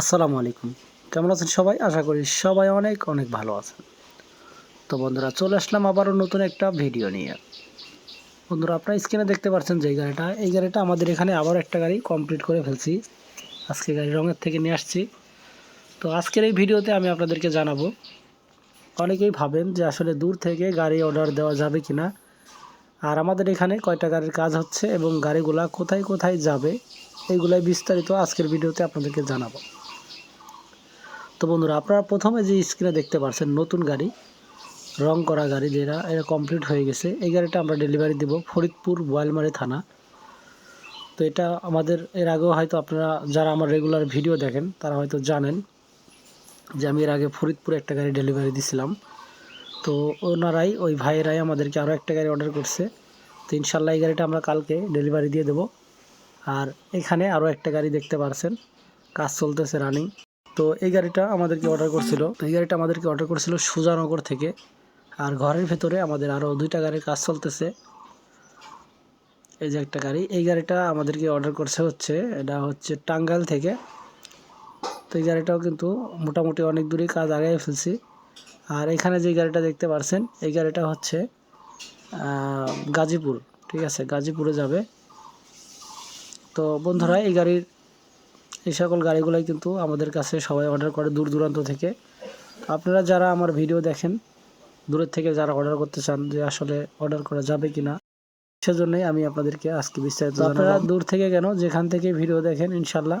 আসসালামু আলাইকুম। কেমন আছেন সবাই? আশা করি সবাই অনেক অনেক ভালো আছেন। তো বন্ধুরা, চলে আসলাম আবারও নতুন একটা ভিডিও নিয়ে। বন্ধুরা, আপনারা স্ক্রিনে দেখতে পাচ্ছেন যে গাড়িটা, এই গাড়িটা আমাদের এখানে আবার একটা গাড়ি কমপ্লিট করে ফেলছি। আজকে গাড়ি রঙের থেকে নিয়ে আসছি। তো আজকের এই ভিডিওতে আমি আপনাদেরকে জানাব, অনেকেই ভাবেন যে আসলে দূর থেকে গাড়ি অর্ডার দেওয়া যাবে কি না আর আমাদের এখানে কয়টা গাড়ির কাজ হচ্ছে এবং গাড়িগুলা কোথায় কোথায় যাবে এইগুলাই বিস্তারিত আজকের ভিডিওতে আপনাদেরকে জানাব। তো বন্ধুরা, আপনারা প্রথমে যে স্ক্রিনে দেখতে পাচ্ছেন নতুন গাড়ি, রং করা গাড়ি যেটা, এটা কমপ্লিট হয়ে গেছে। এই গাড়িটা আমরা ডেলিভারি দেব ফরিদপুর বোয়ালমারি থানা। তো এটা আমাদের, এর আগেও হয়তো আপনারা, যারা আমার রেগুলার ভিডিও দেখেন, তারা হয়তো জানেন যে আমি এর আগে ফরিদপুরে একটা গাড়ি ডেলিভারি দিছিলাম। তো ওনারাই, ওই ভাইয়েরাই আমাদেরকে আরও একটা গাড়ি অর্ডার করছে। তো ইনশাল্লাহ এই গাড়িটা আমরা কালকে ডেলিভারি দিয়ে দেবো। আর এখানে আরও একটা গাড়ি দেখতে পারছেন। কাজ চলতেছে রানিং তো এই গাড়িটা আমাদেরকে অর্ডার করছিল। তো এই গাড়িটা আমাদেরকে অর্ডার করছিল সুজানগর থেকে। আর ঘরের ভেতরে আমাদের আরও দুইটা গাড়ির কাজ চলতেছে। এই যে একটা গাড়ি, এই গাড়িটা আমাদেরকে অর্ডার করছে হচ্ছে, এটা হচ্ছে টাঙ্গাইল থেকে। তো এই গাড়িটাও কিন্তু মোটামুটি অনেক দূরেই কাজ আগাই ফেলছি। আর এখানে যে গাড়িটা দেখতে পারছেন, এই গাড়িটা হচ্ছে গাজীপুর, ঠিক আছে? গাজীপুরে যাবে। তো বন্ধুরা, এই গাড়ির এই সকল গাড়িগুলোই কিন্তু আমাদের কাছে সবাই অর্ডার করে দূর দূরান্ত থেকে। আপনারা যারা আমার ভিডিও দেখেন দূরের থেকে যারা অর্ডার করতে চান যে আসলে অর্ডার করা যাবে কি না সেজন্যই আমি আপনাদেরকে আজকে বিস্তারিত আপনারা দূর থেকে কেন যেখান থেকে ভিডিও দেখেন ইনশাল্লাহ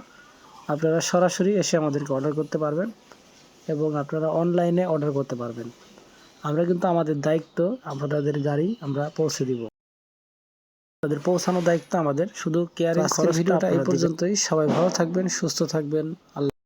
আপনারা সরাসরি এসে আমাদেরকে অর্ডার করতে পারবেন এবং আপনারা অনলাইনে অর্ডার করতে পারবেন। আমরা কিন্তু আমাদের দায়িত্ব আপনাদের গাড়ি আমরা পৌঁছে দিব। তাদের পৌঁছানোর দায়িত্ব আমাদের। শুধু কেয়ারিং খরচ ভিডিওটা এই পর্যন্তই। সবাই ভালো থাকবেন সুস্থ থাকবেন। আল্লাহ